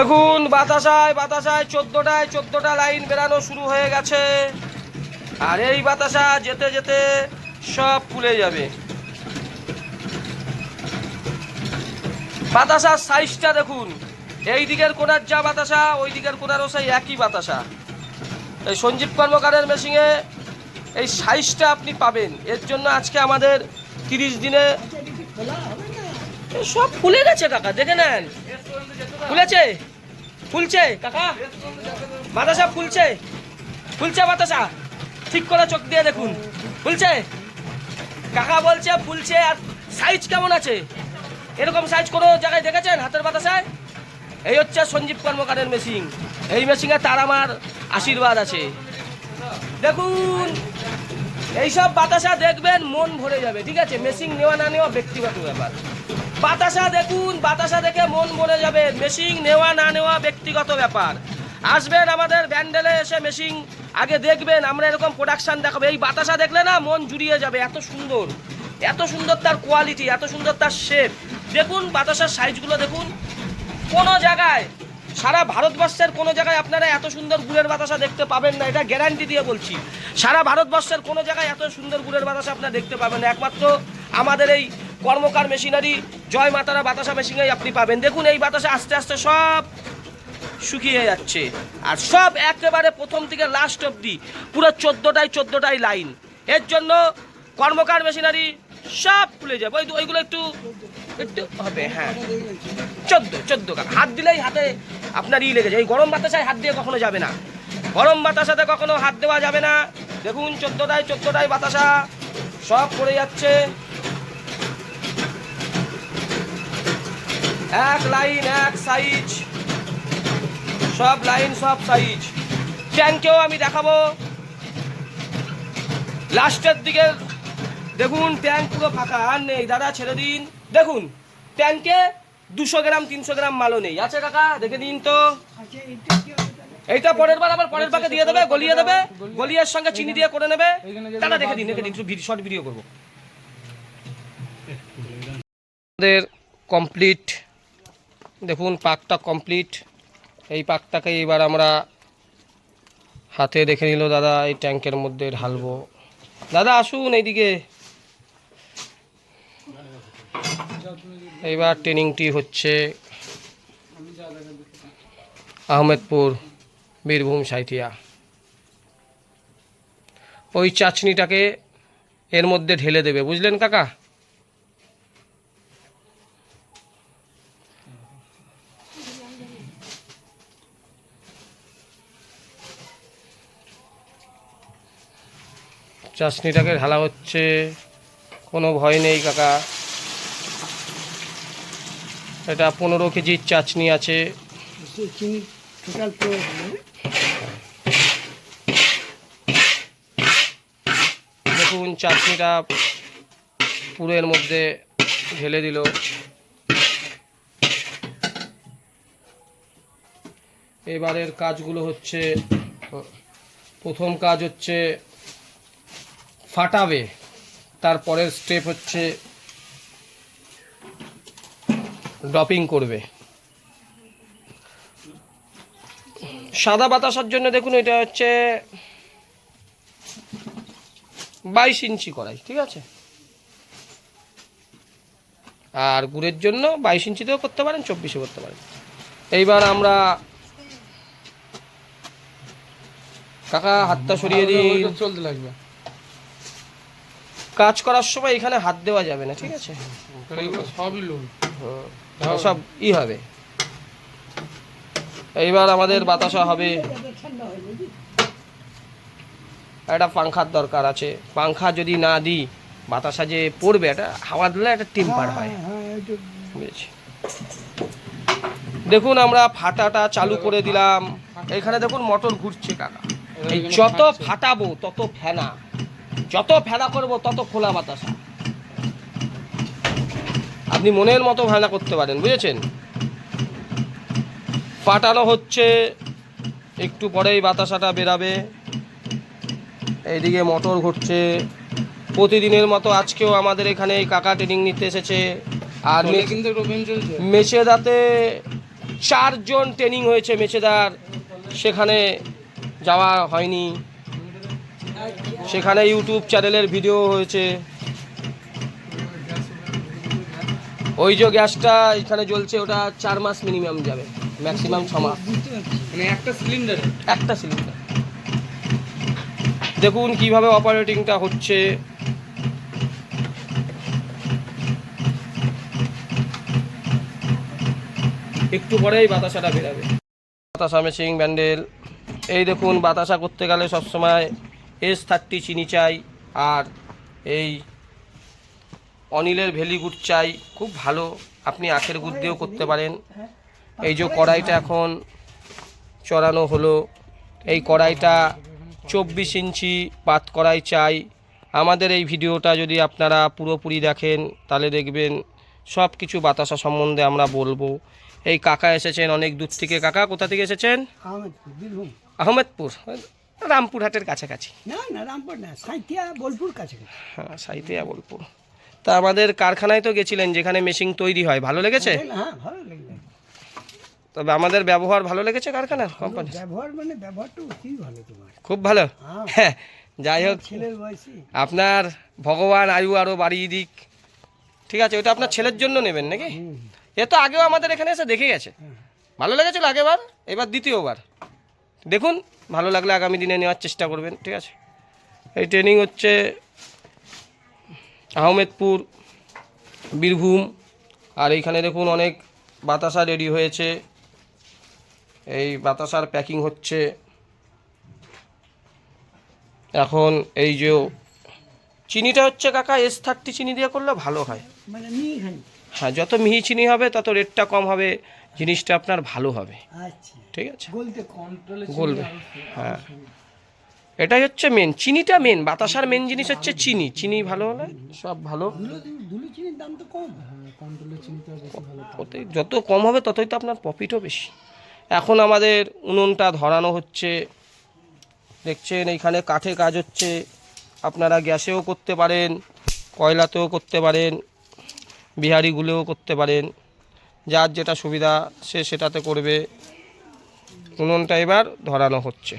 দেখুন, বাতাসায় বাতাসায়, চোদ্দটায়, চোদ্দটা লাইন বেরানো শুরু হয়ে গেছে। আর এই বাতাসা যেতে যেতে সব ফুলে যাবে। বাতাসার সাইজটা দেখুন। এই দিকের কোনার যা বাতাসা, ওই দিকের কোনারও সেই একই বাতাসা। এই সঞ্জীব কর্মকারের মেশিনে এই সাইজটা আপনি পাবেন। এর জন্য আজকে আমাদের তিরিশ দিনে সব ফুলে গেছে কাকা, দেখে নেন। ফুলেছে? ফুলছে, কাকা? বাতাসা ফুলছে। ফুলছে বাতাসা। ঠিক করে চোখ দিয়ে দেখুন। ফুলছে? কাকা বলছে ফুলছে আর সাইজ কেমন আছে? এরকম সাইজ কোনো জায়গায় দেখেছেন হাতের বাতাসায়? এই হচ্ছে সঞ্জীব কর্মকারের মেশিন এই মেশিনে তার আমার আশীর্বাদ আছে। দেখুন। এইসব বাতাসা দেখবেন মন ভরে যাবে, ঠিক আছে? মেশিন নেওয়া না নেওয়া ব্যক্তিগত ব্যাপার। বাতাসা দেখুন, বাতাসা দেখে মন ভরে যাবে মেশিন নেওয়া না নেওয়া ব্যক্তিগত ব্যাপার। আসবেন আমাদের ব্যান্ডেলে এসে মেশিন আগে দেখবেন, আমরা এরকম প্রোডাকশান দেখাবো। এই বাতাসা দেখলে না মন জুড়িয়ে যাবে, এত সুন্দর। এত সুন্দর তার কোয়ালিটি এত সুন্দর তার শেপ দেখুন বাতাসার সাইজগুলো দেখুন। কোনো জায়গায় সারা ভারতবর্ষের কোনো জায়গায় আপনারা এত সুন্দর গুড়ের বাতাসা দেখতে পাবেন না, এটা গ্যারান্টি দিয়ে বলছি। সারা ভারতবর্ষের কোনো জায়গায় এত সুন্দর গুড়ের বাতাসা আপনারা দেখতে পাবেন না, একমাত্র আমাদের এই কর্মকার মেশিনারি জয় মাতারা বাতাসা মেশিনেই আপনি পাবেন। দেখুন, এই বাতাসা আস্তে আস্তে সব শুকিয়ে যাচ্ছে, আর সব একেবারে প্রথম থেকে লাস্ট অবধি, পুরো চোদ্দোটায় চোদ্দোটাই লাইন এর জন্য কর্মকার মেশিনারি সব খুলে যাবে। ওই ওইগুলো একটু একটু হবে হ্যাঁ। চোদ্দ চোদ্দ কাকা হাত দিলেই হাতে আপনার ই লেগে যায়। এই গরম বাতাসায় হাত দিয়ে কখনো যাবে না। গরম বাতাসাতে কখনো হাত দেওয়া যাবে না। দেখুন, চোদ্দোটায় চোদ্দোটায় বাতাসা সব পড়ে যাচ্ছে। এক লাইন, এক সাইজ। সব লাইন, সব সাইজ। ট্যাঙ্কেও আমি দেখাবো। লাস্টের দিকে দেখুন ট্যাঙ্ক পুরো ফাঁকা, আর নেই। দাদা, ছেড়ে দিন। দেখুন ট্যাঙ্কে দুশো গ্রাম, তিনশো গ্রাম মালও নেই। আছে কাকা? দেখে দিন তো। এইটা পরের বার, আবার পরের বাকে দিয়ে দেবে, গলিয়ে দেবে। গলিয়ের সঙ্গে চিনি দিয়ে করে নেবে। দাদা, দেখে দিন দেখে দিন। একটু শর্ট ভিডিও করব। আমাদের কমপ্লিট দেখুন, পাকটা কমপ্লিট এই পাকটাকে এবার আমরা হাতে দেখে নিল, দাদা। এই ট্যাঙ্কের মধ্যে ঢালবো। দাদা, আসুন এইদিকে। এইবার ট্রেনিংটি হচ্ছে আহমেদপুর, বীরভূম, সাইথিয়া। ওই চাচনিটাকে এর মধ্যে ঢেলে দেবে, বুঝলেন কাকা? চাশনিটাকে ঢালা হচ্ছে, কোনো ভয় নেই কাকা। এটা পনেরো কেজির চাচনি আছে। চিনি দেখুন চাটনিটা পুরের মধ্যে ঢেলে দিল। এবারের কাজগুলো হচ্ছে প্রথম কাজ হচ্ছে ফাটাবে তারপরের স্টেপ হচ্ছে ড্রপিং করবে। সাদা বাতাসার জন্য দেখুন এটা হচ্ছে বাইশ ইঞ্চি করাই ঠিক আছে? আর গুড়ের জন্য বাইশ ইঞ্চিতেও করতে পারেন চব্বিশে করতে পারেন। এইবার আমরা কাকা হাতটা সরিয়ে দিই চলতে লাগবে। কাজ করার সময় এখানে হাত দেওয়া যাবে না ঠিক আছে? সবই লোন সব ই হবে। এইবার আমাদের বাতাসা হবে। একটা পাংখার দরকার আছে। পাংখা যদি না দিই বাতাসা যে পড়বে একটা হাওয়া দিলে একটা টেম্পার হয় বুঝেছি? দেখুন আমরা ফাটাটা চালু করে দিলাম। এখানে দেখুন মোটর ঘুরছে কাকা। এই যত ফাটাবো তত ফেনা। যত ফেনা করব তত খোলা বাতাসা। আপনি মনের মতো ফেনা করতে পারেন বুঝেছেন? ফাটানো হচ্ছে একটু পরেই বাতাসাটা বেরাবে এইদিকে মোটর ঘুরছে প্রতিদিনের মতো আজকেও আমাদের এখানে এই কাকা ট্রেনিং নিতে এসেছে আর মে- কিন্তু রবিন চারজন ট্রেনিং হয়েছে মেছেদার সেখানে যাওয়া হয়নি। সেখানে ইউটিউব চ্যানেলের ভিডিও হয়েছে। ওই যে গ্যাসটা এখানে জ্বলছে ওটা চার মাস মিনিমাম যাবে ম্যাক্সিমাম ছ মাস। মানে একটা সিলিন্ডার একটা সিলিন্ডার দেখুন কীভাবে অপারেটিংটা হচ্ছে। একটু পরেই বাতাসাটা বেরাবে। বাতাসা মেশিং ব্যান্ডেল এই দেখুন বাতাসা করতে গেলে সবসময় এস থার্টি চিনি চাই আর এই অনিলের ভেলি গুড় চাই খুব ভালো। আপনি আখের গুড় দিয়েও করতে পারেন। এই যে কড়াইটা এখন চড়ানো হলো এই কড়াইটা চব্বিশ ইঞ্চি পাত কড়াই চাই। আমাদের এই ভিডিওটা যদি আপনারা পুরোপুরি দেখেন তাহলে দেখবেন সব কিছু বাতাসা সম্বন্ধে আমরা বলব। এই কাকা এসেছেন অনেক দূর থেকে। কাকা কোথা থেকে এসেছেন? আহমেদপুর রামপুরহাটের কাছাকাছি। না না রামপুর না বোলপুর কাছে হ্যাঁ সাইতিয়া বোলপুর। তা আমাদের কারখানায় তো গেছিলেন যেখানে মেশিন তৈরি হয়। ভালো লেগেছে? হ্যাঁ ভালো লাগল তবে আমাদের ব্যবহার ভালো লেগেছে কারখানার কোম্পানি ব্যবহার মানে ব্যবহারটা অতি ভালো তোমার। খুব ভালো? হ্যাঁ। হ্যাঁ যাই হোক। ছেলের বয়সী। আপনার ভগবান আয়ু আরও বাড়িয়ে দিক। ঠিক আছে ওটা আপনার ছেলের জন্য নেবেন নাকি? এ তো আগেও আমাদের এখানে এসে দেখে গেছে। ভালো লেগেছিল আগেবার এবার দ্বিতীয়বার। দেখুন ভালো লাগলে আগামী দিনে নেওয়ার চেষ্টা করবেন ঠিক আছে? এই ট্রেনিং হচ্ছে আহমেদপুর বীরভূম আর এইখানে দেখুন অনেক বাতাসা রেডি হয়েছে। এই বাতাসার প্যাকিং হচ্ছে। এখন এই যে চিনিটা হচ্ছে কাকা এস থার্টি চিনি দিয়ে করলে ভালো হয়। মানে হ্যাঁ যত মিহি চিনি হবে তত রেটটা কম হবে জিনিসটা আপনার ভালো হবে। আচ্ছা। ঠিক আছে? গলবে। হ্যাঁ। এটাই হচ্ছে মেন চিনিটা মেন বাতাসার মেন জিনিস হচ্ছে চিনি। চিনি ভালো হলে সব ভালো। চিনির দাম তো কম। ওতে যত কম হবে ততই তো আপনার প্রফিটও বেশি। এখন আমাদের উনুনটা ধরানো হচ্ছে। দেখছেন এইখানে কাঠে কাজ হচ্ছে। আপনারা গ্যাসেও করতে পারেন কয়লাতেও করতে পারেন বিহারিগুলোও করতে পারেন। যার যেটা সুবিধা সে সেটাতে করবে। উনুনটা এবার ধরানো হচ্ছে।